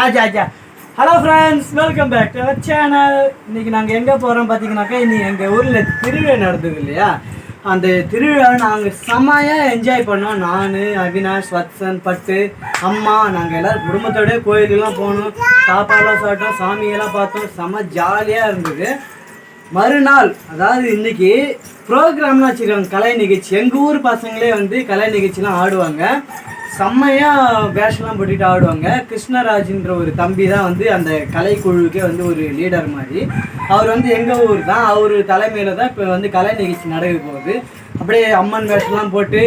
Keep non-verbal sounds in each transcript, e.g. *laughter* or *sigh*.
Raja Raja hello friends welcome back to our channel இன்றைக்கி நாங்கள் எங்கே போகிறோம் பார்த்தீங்கன்னாக்கா இன்னைக்கு எங்கள் ஊரில் திருவிழா நடந்தது இல்லையா? அந்த திருவிழா நாங்கள் செம்மையாக என்ஜாய் பண்ணோம். நான் அவினாஷ் வத்சன் பட்டு அம்மா நாங்கள் எல்லோரும் குடும்பத்தோடய கோயிலுக்கெல்லாம் போனோம். சாப்பாடெல்லாம் சாப்பிட்டோம் சாமியெல்லாம் பார்த்தோம். செம்ம ஜாலியாக இருந்தது. மறுநாள் அதாவது இன்றைக்கி ப்ரோக்ராம்லாம் வச்சுருக்காங்க கலை நிகழ்ச்சி. எங்கள் ஊர் பசங்களே வந்து கலை நிகழ்ச்சிலாம் ஆடுவாங்க. செம்மையாக வேஷம்லாம் போட்டுட்டு ஆடுவாங்க. கிருஷ்ணராஜ்ன்ற ஒரு தம்பி தான் வந்து அந்த கலைக்குழுவுக்கே வந்து ஒரு லீடர் மாதிரி. அவர் வந்து எங்கள் ஊர் தான் அவர் தலைமையில் தான் இப்போ வந்து கலை நிகழ்ச்சி நடக்க போகுது. அப்படியே அம்மன் வேஷம்லாம் போட்டு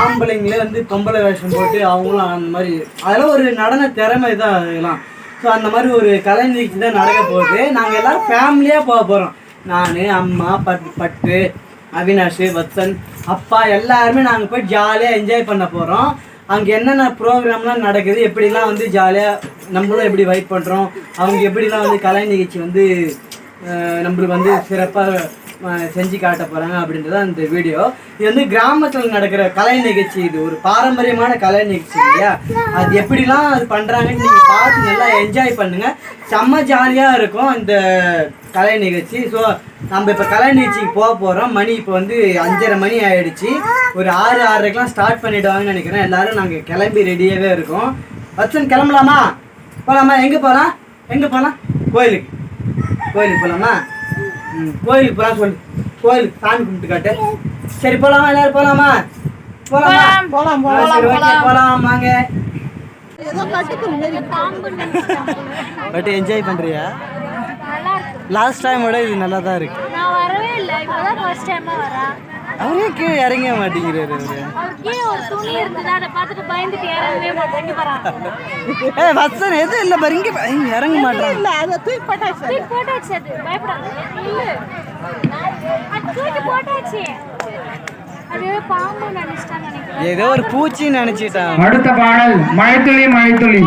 ஆம்பளைங்களே வந்து பொம்பளை வேஷம் போட்டு அவங்களும் அந்த மாதிரி அதெல்லாம் ஒரு நடன திறமை தான் அதெல்லாம் ஸோ அந்த மாதிரி ஒரு கலை நிகழ்ச்சி தான் நடக்க போகுது. நாங்கள் எல்லோரும் ஃபேமிலியாக போக போகிறோம் நான் அம்மா பட் பட்டு அவினாஷ் வத்சன் அப்பா எல்லாருமே நாங்கள் போய் ஜாலியாக என்ஜாய் பண்ண போகிறோம் அங்கே என்னென்ன ப்ரோக்ராம்லாம் நடக்குது எப்படிலாம் வந்து ஜாலியாக நம்மளும் எப்படி வைப் பண்ணுறோம் அவங்க எப்படிலாம் வந்து கலை நிகழ்ச்சி வந்து நம்மளுக்கு வந்து சிறப்பாக செஞ்சு காட்ட போகிறாங்க அப்படின்றது அந்த வீடியோ. இது வந்து கிராமத்தில் நடக்கிற கலை நிகழ்ச்சி. இது ஒரு பாரம்பரியமான கலை நிகழ்ச்சி இல்லையா? அது எப்படிலாம் அது பண்ணுறாங்கன்னு நீங்கள் பார்த்து நல்லா என்ஜாய் பண்ணுங்கள் செம்ம ஜாலியாக இருக்கும் இந்த கலை நிகழ்ச்சி. ஸோ நம்ம இப்போ கலை நிகழ்ச்சிக்கு போக போகிறோம் மணி இப்போ வந்து அஞ்சரை மணி ஆகிடுச்சு ஒரு ஆறு ஆறரைக்கெலாம் ஸ்டார்ட் பண்ணிவிடுவாங்கன்னு நினைக்கிறேன். எல்லாரும் நாங்கள் கிளம்பி ரெடியாகவே இருக்கோம். வச்சன் கிளம்பலாமா? போகலாமா எங்கே போகலாம் எங்கே போகலாம் கோயிலுக்கு. கோயிலுக்கு போகலாமா ம் கோயிலுக்கு போகலாம் சொல்லு. கோயிலுக்கு சாமி கும்பிட்டு காட்டு. சரி போகலாமா எல்லாரும் போகலாமா போகலாமா போலாம். ஆ, சரி ஓகே போகலாம் வாங்க. பட் என்ஜாய் பண்ணுறியா லாஸ்ட் டைம் விட இது நல்லா தான் இருக்கு. நான் வரவே இல்லை. இப்போதான் ஃபர்ஸ்ட் டைமா வரேன். அவரே கீழே இறங்க மாட்டேங்கிறாரு ஏ எதுவும் இல்லை பாரு இங்கே இறங்க மாட்டான் இல்ல அதை தூக்கி போட்டாச்சு தூக்கி போட்டாச்சு அது. பயப்படாது. இல்ல. அது தூக்கி போட்டாச்சு. அது பாம்பு நினைச்சிட்டான்னு நினைக்கிறேன். ஏதோ ஒரு பூச்சின்னு நினைச்சிட்டான். அடுத்த பாடல் மழைத்துளி மழைத்துளி.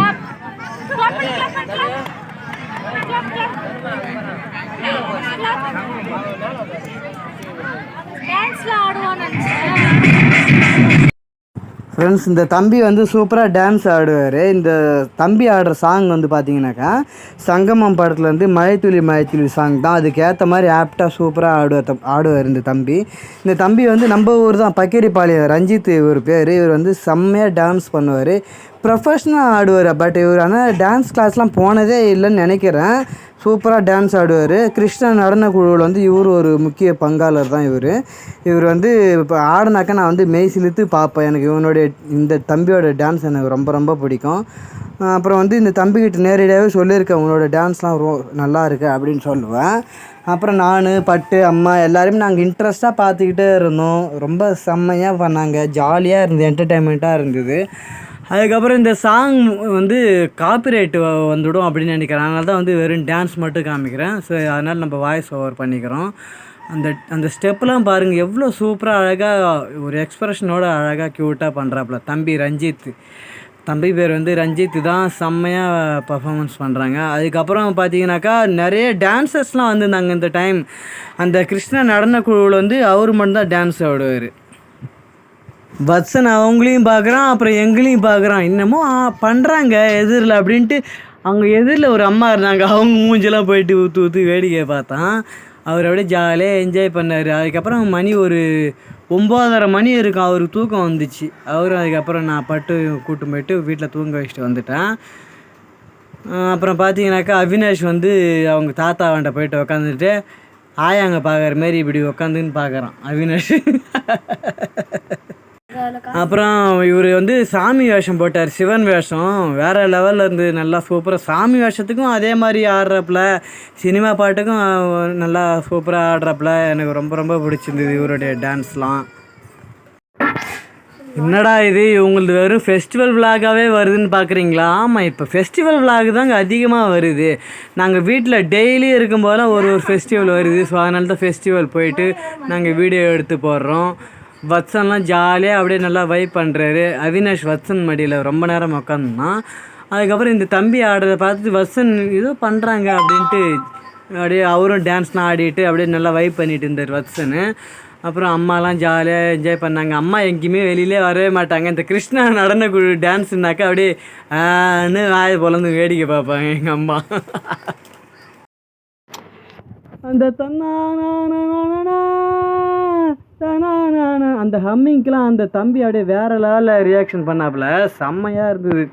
ஃப்ரெண்ட்ஸ் இந்த தம்பி வந்து சூப்பராக டான்ஸ் ஆடுவார். இந்த தம்பி ஆடுற சாங் வந்து பார்த்தீங்கன்னாக்கா சங்கமம் படத்தில் வந்து மழைத்துளி மழைத்துளி சாங் தான். அதுக்கேற்ற மாதிரி ஆப்டாக சூப்பராக ஆடுவார் தம்- ஆடுவார் இந்த தம்பி. இந்த தம்பி வந்து நம்ம ஊர் தான். பக்கேரிப்பாளையம் ரஞ்சித் இவர் பேர். இவர் வந்து செம்மையாக டான்ஸ் பண்ணுவார். ப்ரொஃபஷ்னலாக ஆடுவார் பட் இவர் ஆனால் டான்ஸ் கிளாஸ்லாம் போனதே இல்லைன்னு நினைக்கிறேன். சூப்பராக டான்ஸ் ஆடுவார். கிருஷ்ண நடன குழுவில் வந்து இவர் ஒரு முக்கிய பங்காளர் தான் இவர். இவர் வந்து இப்போ ஆடினாக்கா நான் வந்து மெய் சிலித்து பார்ப்பேன். எனக்கு இவனுடைய இந்த தம்பியோட டான்ஸ் எனக்கு ரொம்ப ரொம்ப பிடிக்கும். அப்புறம் வந்து இந்த தம்பிக்கிட்ட நேரடியாகவே சொல்லியிருக்கேன் உன்னோட டான்ஸ்லாம் ரோ நல்லா இருக்கு அப்படின்னு சொல்லுவேன். அப்புறம் நான் பட்டு அம்மா எல்லாருமே நாங்கள் இன்ட்ரெஸ்ட்டாக பார்த்துக்கிட்டே இருந்தோம். ரொம்ப செம்மையாக பண்ணாங்க. ஜாலியாக இருந்தது என்டர்டைன்மெண்ட்டாக இருந்தது. அதுக்கப்புறம் இந்த சாங் வந்து காப்பிரைட் வந்துடும் அப்படின்னு நினைக்கிறேன். அதனால தான் வந்து வெறும் டான்ஸ் மட்டும் காமிக்கிறேன். ஸோ அதனால் நம்ம வாய்ஸ் ஓவர் பண்ணிக்கிறோம். அந்த அந்த ஸ்டெப்லாம் பாருங்கள் எவ்வளோ சூப்பராக அழகாக ஒரு எக்ஸ்ப்ரெஷனோட அழகாக க்யூட்டாக பண்ணுறாப்புல தம்பி ரஞ்சித். தம்பி பேர் வந்து ரஞ்சித் தான் செம்மையாக பர்ஃபாமன்ஸ் பண்ணுறாங்க அதுக்கப்புறம் பார்த்தீங்கன்னாக்கா நிறைய டான்ஸர்ஸ்லாம் வந்திருந்தாங்க இந்த டைம் அந்த கிருஷ்ண நடன குழுவில் வந்து அவர் மட்டும்தான் டான்ஸ் ஆடுவார். வத்சன் அவங்களையும் பார்க்குறான் அப்புறம் எங்களையும் பார்க்குறான். இன்னமும் பண்ணுறாங்க எதிரில் அப்படின்ட்டு அவங்க எதிரில் ஒரு அம்மா இருந்தாங்க. அவங்க மூஞ்செல்லாம் போயிட்டு ஊற்று ஊற்று வேடிக்கை பார்த்தான். அவர் அப்படியே ஜாலியாக என்ஜாய் பண்ணார். அதுக்கப்புறம் மணி ஒரு ஒம்போதரை மணி இருக்கும் அவருக்கு தூக்கம் வந்துச்சு. அவரும் அதுக்கப்புறம் நான் பட்டு கூட்டு போயிட்டு வீட்டில் தூங்க வச்சுட்டு வந்துட்டேன். அப்புறம் பார்த்தீங்கன்னாக்கா அவினாஷ் வந்து அவங்க தாத்தாவன்ட்ட போயிட்டு உக்காந்துட்டு ஆயாங்க பார்க்குற மாரி இப்படி உக்காந்துன்னு பார்க்குறான். அவினாஷ். *laughs* அப்புறம் இவர் வந்து சாமி வேஷம் போட்டார் சிவன் வேஷம். வேறு லெவலில் இருந்து நல்லா சூப்பராக சாமி வேஷத்துக்கும் அதே மாதிரி ஆடுறப்பில். சினிமா பாட்டுக்கும் நல்லா சூப்பராக ஆடுறப்பல. எனக்கு ரொம்ப ரொம்ப பிடிச்சிருந்தது இவருடைய டான்ஸ்லாம் என்னடா இது இவங்களது வெறும் ஃபெஸ்டிவல் விலாகாகவே வருதுன்னு பார்க்குறீங்களா ஆமாம் இப்போ ஃபெஸ்டிவல் விலாக் தாங்க அதிகமாக வருது. நாங்கள் வீட்டில் டெய்லி இருக்கும்போதெல்லாம் ஒரு ஒரு ஃபெஸ்டிவல் வருது. ஸோ அதனால தான் ஃபெஸ்டிவல் போயிட்டு நாங்கள் வீடியோ எடுத்து போடுறோம். வத்சன்லாம் ஜாலியாக அப்படியே நல்லா வைப் பண்ணுறாரு அவினாஷ் வத்சன் மடியில் ரொம்ப நேரம் உட்காந்துனான் அதுக்கப்புறம் இந்த தம்பி ஆடுறத பார்த்துட்டு வத்சன் ஏதோ பண்ணுறாங்க அப்படின்ட்டு அப்படியே அவரும் டான்ஸ்லாம் ஆடிட்டு அப்படியே நல்லா வைப் பண்ணிட்டு இருந்தார் வத்சனு. அப்புறம் அம்மாலாம் ஜாலியாக என்ஜாய் பண்ணாங்க. அம்மா எங்கேயுமே வெளியிலே வரவே மாட்டாங்க. இந்த கிருஷ்ணா நடன குழு டான்ஸ்னாக்கா அப்படியே ஆன்னு வாயை பொழந்து வேடிக்கை பார்ப்பாங்க எங்கள் அம்மா. அந்த தன்னா அந்த ஹம்மிங்க்கெலாம் அந்த தம்பி அப்படியே வேற லெவலில் ரியாக்ஷன் பண்ணாப்புல. செம்மையாக இருந்தது.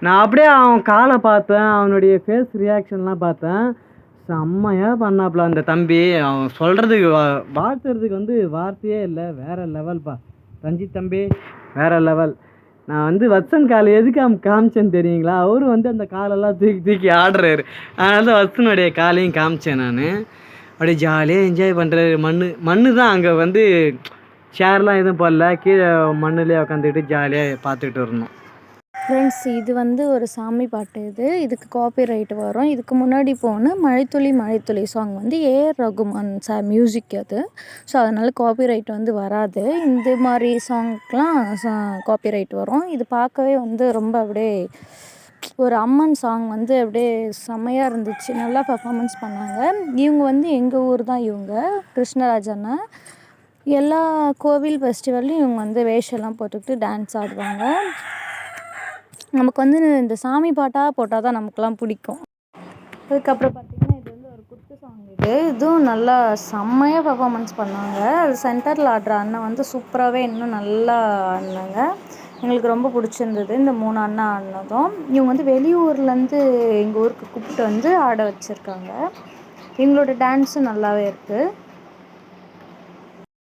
நான் அப்படியே அவன் காலை பார்த்தேன். அவனுடைய ஃபேஸ் ரியாக்ஷன்லாம் பார்த்தேன். செம்மையாக பண்ணாப்புல அந்த தம்பி. அவன் சொல்கிறதுக்கு வாழ்த்துறதுக்கு வந்து வார்த்தையே இல்லை. வேற லெவல்ப்பா ரஞ்சித் தம்பி வேற லெவல் நான் வந்து வத்சன் காலை எதுக்கு அவன் காமிச்சேன்னு தெரியுங்களா? அவரும் வந்து அந்த காலெல்லாம் தூக்கி தூக்கி ஆடுறாரு. அதனால தான் வத்சனுடைய காலையும் காமிச்சேன் நான். அப்படியே ஜாலியாக என்ஜாய் பண்ணுறாரு மண் மண்ணு தான் அங்கே வந்து சேர்லாம் எதுவும் போடல. கீழே மண்ணுலேயே உட்காந்துக்கிட்டு ஜாலியாக பார்த்துக்கிட்டு இருந்தோம் ஃப்ரெண்ட்ஸ் இது வந்து ஒரு சாமி பாட்டு இது. இதுக்கு காப்பி ரைட் வரும். இதுக்கு முன்னாடி போன மழைத்துளி மழைத்துளி சாங் வந்து ஏஆர் ரகுமான் சார் மியூசிக் அது. ஸோ அதனால் காப்பி ரைட் வந்து வராது. இந்த மாதிரி சாங்க்கெலாம் காப்பிரைட் வரும். இது பார்க்கவே வந்து ரொம்ப அப்படியே ஒரு அம்மன் சாங் வந்து அப்படியே செம்மையாக இருந்துச்சு. நல்லா பர்ஃபாமன்ஸ் பண்ணாங்க. இவங்க வந்து எங்கள் ஊர் தான் இவங்க. கிருஷ்ணராஜ் அண்ணன் எல்லா கோவில் ஃபெஸ்டிவல்லையும் இவங்க வந்து வேஷெல்லாம் போட்டுக்கிட்டு டான்ஸ் ஆடுவாங்க. நமக்கு வந்து இந்த சாமி பாட்டாக போட்டால் தான் நமக்குலாம் பிடிக்கும். அதுக்கப்புறம் பார்த்திங்கன்னா இது வந்து ஒரு குத்து சாங் இது. இதுவும் நல்லா செம்மையாக பர்ஃபாமன்ஸ் பண்ணாங்க. அது சென்டரில் ஆடுற அண்ணன் வந்து சூப்பராகவே இன்னும் நல்லா ஆடினாங்க. எங்களுக்கு ரொம்ப பிடிச்சிருந்தது இந்த மூணு அண்ணா ஆடினதும் இவங்க வந்து வெளியூர்லேருந்து எங்கள் ஊருக்கு கூப்பிட்டு வந்து ஆட வச்சுருக்காங்க. எங்களோட டான்ஸும் நல்லாவே இருக்குது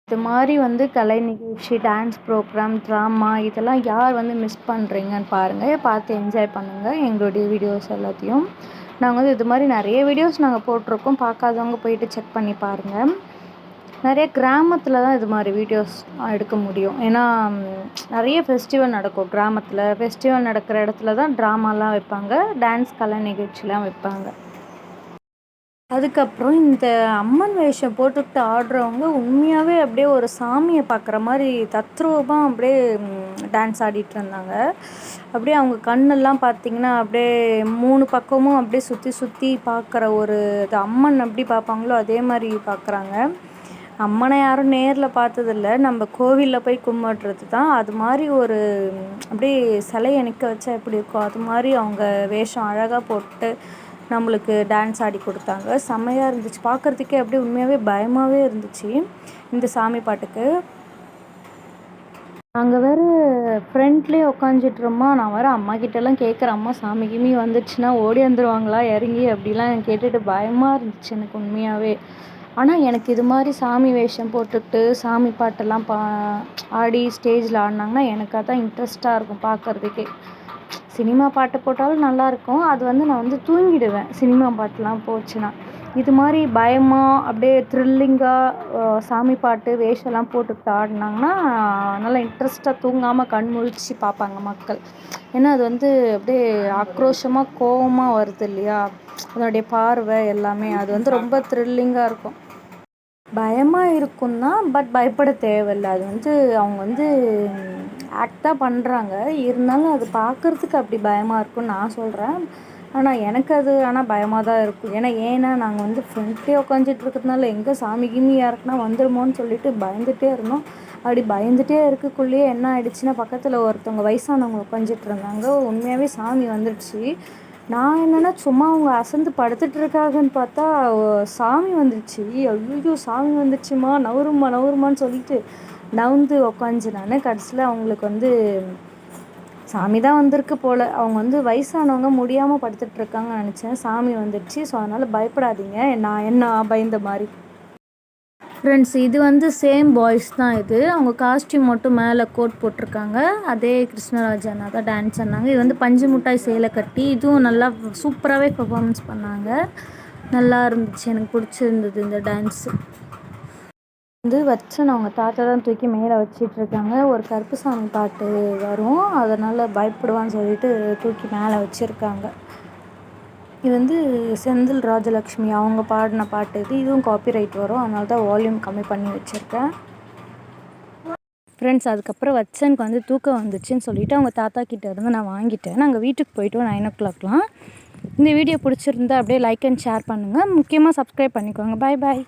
இது மாதிரி வந்து கலை நிகழ்ச்சி டான்ஸ் ப்ரோக்ராம் ட்ராமா இதெல்லாம் யார் வந்து மிஸ் பண்ணுறீங்கன்னு பாருங்கள் பார்த்து என்ஜாய் பண்ணுங்கள் எங்களுடைய வீடியோஸ் எல்லாத்தையும் நாங்கள் வந்து இது மாதிரி நிறைய வீடியோஸ் நாங்கள் போட்டிருக்கோம். பார்க்காதவங்க போயிட்டு செக் பண்ணி பாருங்கள் நிறைய கிராமத்தில் தான் இது மாதிரி வீடியோஸ் எடுக்க முடியும். ஏன்னா நிறைய ஃபெஸ்டிவல் நடக்கும் கிராமத்தில். ஃபெஸ்டிவல் நடக்கிற இடத்துல தான் ட்ராமாலாம் வைப்பாங்க. டான்ஸ் கலை நிகழ்ச்சிலாம் வைப்பாங்க. அதுக்கப்புறம் இந்த அம்மன் வேஷம் போட்டுக்கிட்டு ஆடுறவங்க உண்மையாகவே அப்படியே ஒரு சாமியை பார்க்குற மாதிரி தத்ரூபமாக அப்படியே டான்ஸ் ஆடிட்டு இருந்தாங்க. அப்படியே அவங்க கண்ணெல்லாம் பார்த்தீங்கன்னா அப்படியே மூணு பக்கமும் அப்படியே சுற்றி சுற்றி பார்க்குற ஒரு இது. அம்மன் எப்படி பார்ப்பாங்களோ அதே மாதிரி பார்க்குறாங்க. அம்மனை யாரும் நேரில் பார்த்ததில்ல. நம்ம கோவிலில் போய் கும்பிட்றது தான். அது மாதிரி ஒரு அப்படியே சிலையை நிற்க வச்சா எப்படி இருக்கும்? அது மாதிரி அவங்க வேஷம் அழகாக போட்டு நம்மளுக்கு டான்ஸ் ஆடி கொடுத்தாங்க. செம்மையாக இருந்துச்சு. பார்க்குறதுக்கே அப்படியே உண்மையாகவே பயமாகவே இருந்துச்சு. இந்த சாமி பாட்டுக்கு. அங்கே வேறு ஃப்ரண்ட்லேயே உட்காந்துட்டுருமா நான் வேறு அம்மா கிட்டலாம் கேட்குறேன் அம்மா சாமி கிமி வந்துச்சுன்னா ஓடி வந்துடுவாங்களா இறங்கி அப்படிலாம் கேட்டுட்டு பயமாக இருந்துச்சு எனக்கு உண்மையாகவே ஆனால் எனக்கு இது மாதிரி சாமி வேஷம் போட்டுக்கிட்டு சாமி பாட்டெல்லாம் பா ஆடி ஸ்டேஜில் ஆடினாங்கன்னா எனக்கு அதான் இன்ட்ரெஸ்ட்டாக இருக்கும் பார்க்குறதுக்கே சினிமா பாட்டு போட்டாலும் நல்லாயிருக்கும் அது வந்து நான் வந்து தூங்கிடுவேன். சினிமா பாட்டுலாம் போச்சுன்னா. இது மாதிரி பயமாக அப்படியே த்ரில்லிங்காக சாமி பாட்டு வேஷம்லாம் போட்டுக்கிட்டு ஆடினாங்கன்னா நல்லா இன்ட்ரெஸ்ட்டாக தூங்காமல் கண் முழிச்சு பார்ப்பாங்க மக்கள். ஏன்னா அது வந்து அப்படியே ஆக்ரோஷமாக கோவமாக வருது இல்லையா? அதனுடைய பார்வை எல்லாமே அது வந்து ரொம்ப த்ரில்லிங்காக இருக்கும். பயமாக இருக்கும் தான் பட் பயப்பட தேவையில்ல. அது வந்து அவங்க வந்து ஆக்ட் தான் பண்ணுறாங்க இருந்தாலும் அது பார்க்குறதுக்கு அப்படி பயமாக இருக்கும்னு நான் சொல்கிறேன் ஆனால் எனக்கு அது ஆனால் பயமாக தான் இருக்கும் ஏன்னா ஏன்னா நாங்கள் வந்து ஃப்ரெண்ட்டே உட்காந்துட்டு இருக்கிறதுனால எங்கே சாமி கிமி யாருக்குன்னா வந்துடுமோன்னு சொல்லிட்டு பயந்துகிட்டே இருந்தோம். அப்படி பயந்துகிட்டே இருக்கக்குள்ளேயே என்ன ஆயிடுச்சுன்னா பக்கத்தில் ஒருத்தவங்க வயசானவங்க உட்காந்துட்டு இருந்தாங்க. உண்மையாகவே சாமி வந்துடுச்சு. நான் என்னென்னா சும்மா அவங்க அசந்து படுத்துட்டு இருக்காங்கன்னு பார்த்தா சாமி வந்துடுச்சு. ஐயோ சாமி வந்துடுச்சுமா? நவருமா நவருமான்னு சொல்லிட்டு நவுந்து உக்காந்து நான் கடைசியில் அவங்களுக்கு வந்து சாமி தான் வந்திருக்கு போல். அவங்க வந்து வயசானவங்க முடியாமல் படுத்துட்டு நினச்சேன். சாமி வந்துடுச்சு. ஸோ அதனால் பயப்படாதீங்க. நான் என்ன பயந்த மாதிரி. ஃப்ரெண்ட்ஸ் இது வந்து சேம் பாய்ஸ் தான் இது. அவங்க காஸ்டியூம் மட்டும் மேலே கோட் போட்டிருக்காங்க. அதே கிருஷ்ணராஜ் அண்ணா தான் டான்ஸ் ஆனாங்க இது வந்து பஞ்சு மிட்டாய் சேலை கட்டி இதுவும் நல்லா சூப்பராகவே பர்ஃபார்மன்ஸ் பண்ணாங்க. நல்லா இருந்துச்சு. எனக்கு பிடிச்சிருந்தது இந்த டான்ஸு வந்து வச்சன் அவங்க தாத்தா தான் தூக்கி மேலே வச்சிட்டு இருக்காங்க ஒரு கருப்புசாமி பாட்டு வரும். அதனால் பயப்படுவான்னு சொல்லிட்டு தூக்கி மேலே வச்சுருக்காங்க. இது வந்து செந்தில் ராஜலக்ஷ்மி அவங்க பாடின பாட்டு. இது இதுவும் காப்பிரைட் வரும். அதனால தான் வால்யூம் கம்மி பண்ணி வச்சுருக்கேன். ஃப்ரெண்ட்ஸ் அதுக்கப்புறம் வச்சனுக்கு வந்து தூக்கம் வந்துச்சுன்னு சொல்லிட்டு அவங்க தாத்தா கிட்டே இருந்து நான் வாங்கிட்டேன். நாங்கள் வீட்டுக்கு போயிட்டோம் நைன் ஓ கிளாக்லாம் இந்த வீடியோ பிடிச்சிருந்தா அப்படியே லைக் அண்ட் ஷேர் பண்ணுங்கள் முக்கியமாக சப்ஸ்கிரைப் பண்ணிக்கோங்க. பாய் பாய்